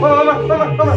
মামা মামা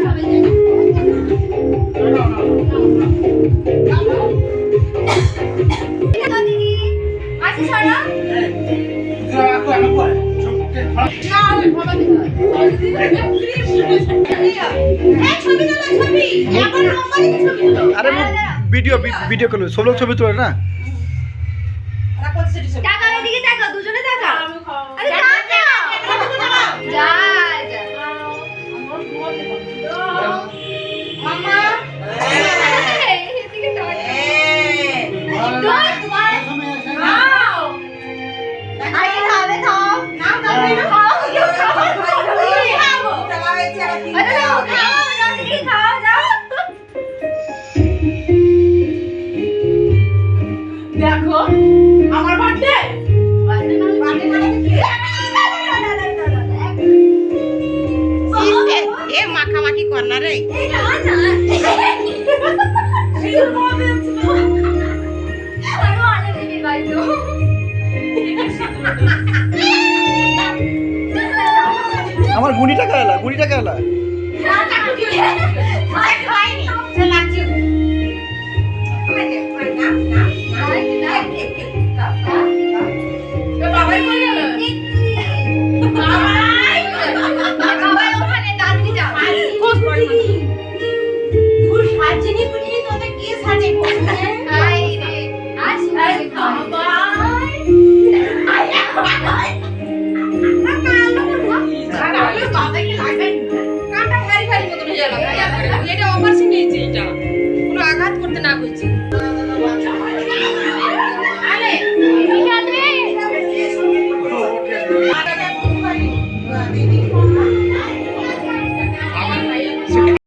video video করল। সব লোক ছবি তোলে না? দেখো আমার বার্থডে এ মাখামাখি কর না রে আমার গুণি টাকা এলা গুণি টাকা এলা খাইনি লাগছে